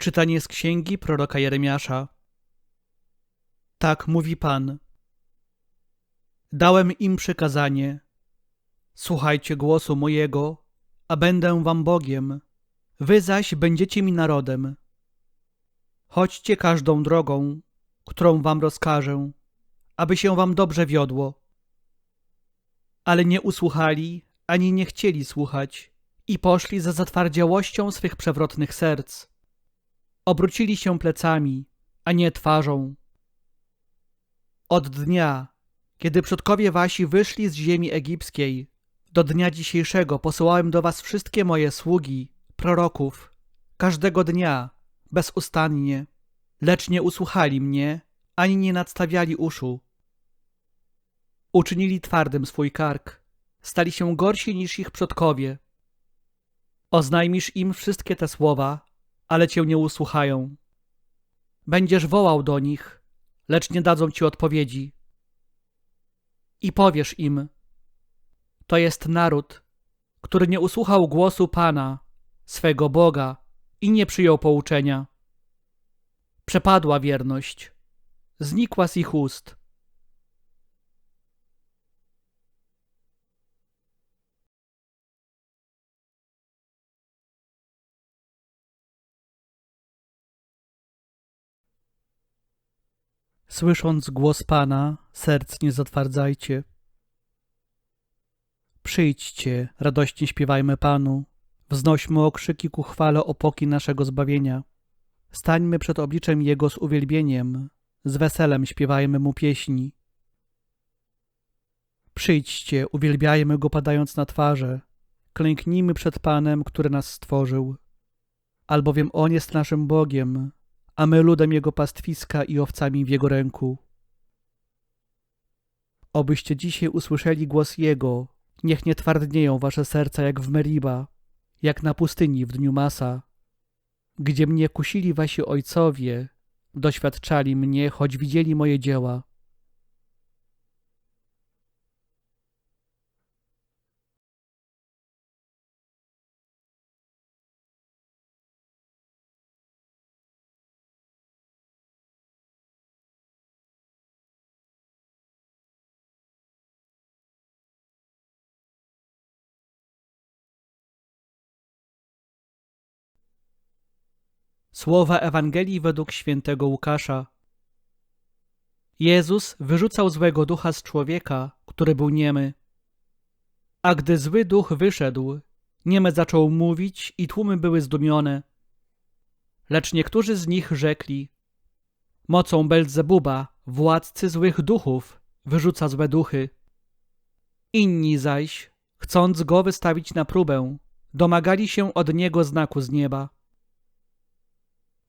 Czytanie z księgi proroka Jeremiasza. Tak mówi Pan. Dałem im przykazanie. Słuchajcie głosu mojego, a będę wam Bogiem. Wy zaś będziecie mi narodem. Chodźcie każdą drogą, którą wam rozkażę, aby się wam dobrze wiodło. Ale nie usłuchali, ani nie chcieli słuchać i poszli za zatwardziałością swych przewrotnych serc. Obrócili się plecami, a nie twarzą. Od dnia, kiedy przodkowie wasi wyszli z ziemi egipskiej, do dnia dzisiejszego posyłałem do was wszystkie moje sługi, proroków, każdego dnia, bezustannie, lecz nie usłuchali mnie, ani nie nadstawiali uszu. Uczynili twardym swój kark, stali się gorsi niż ich przodkowie. Oznajmisz im wszystkie te słowa, ale cię nie usłuchają. Będziesz wołał do nich, lecz nie dadzą ci odpowiedzi. I powiesz im: To jest naród, który nie usłuchał głosu Pana, swego Boga, i nie przyjął pouczenia. Przepadła wierność, znikła z ich ust. Słysząc głos Pana, serc nie zatwardzajcie. Przyjdźcie, radośnie śpiewajmy Panu, wznośmy okrzyki ku chwale opoki naszego zbawienia. Stańmy przed obliczem Jego z uwielbieniem, z weselem śpiewajmy Mu pieśni. Przyjdźcie, uwielbiajmy Go padając na twarze, klęknijmy przed Panem, który nas stworzył. Albowiem On jest naszym Bogiem, a my ludem Jego pastwiska i owcami w Jego ręku. Obyście dzisiaj usłyszeli głos Jego, niech nie twardnieją wasze serca jak w Meriba, jak na pustyni w dniu Masa, gdzie mnie kusili wasi ojcowie, doświadczali mnie, choć widzieli moje dzieła. Słowa Ewangelii według świętego Łukasza. Jezus wyrzucał złego ducha z człowieka, który był niemy. A gdy zły duch wyszedł, niemy zaczął mówić i tłumy były zdumione. Lecz niektórzy z nich rzekli: Mocą Belzebuba, władcy złych duchów, wyrzuca złe duchy. Inni zaś, chcąc go wystawić na próbę, domagali się od niego znaku z nieba.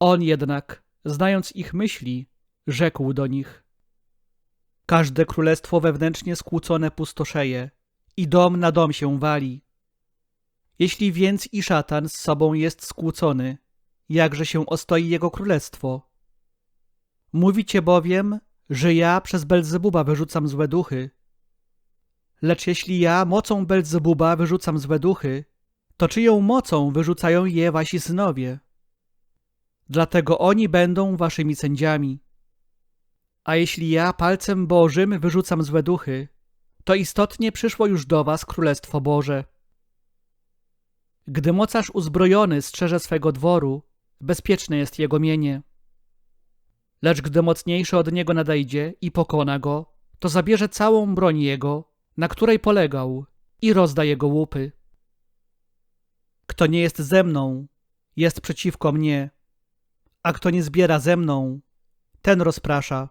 On jednak, znając ich myśli, rzekł do nich: Każde królestwo wewnętrznie skłócone pustoszeje i dom na dom się wali. Jeśli więc i szatan z sobą jest skłócony, jakże się ostoi jego królestwo? Mówicie bowiem, że ja przez Belzebuba wyrzucam złe duchy. Lecz jeśli ja mocą Belzebuba wyrzucam złe duchy, to czyją mocą wyrzucają je wasi synowie? Dlatego oni będą waszymi sędziami. A jeśli ja palcem Bożym wyrzucam złe duchy, to istotnie przyszło już do was Królestwo Boże. Gdy mocarz uzbrojony strzeże swego dworu, bezpieczne jest jego mienie. Lecz gdy mocniejszy od niego nadejdzie i pokona go, to zabierze całą broń jego, na której polegał, i rozda jego łupy. Kto nie jest ze mną, jest przeciwko mnie, a kto nie zbiera ze mną, ten rozprasza.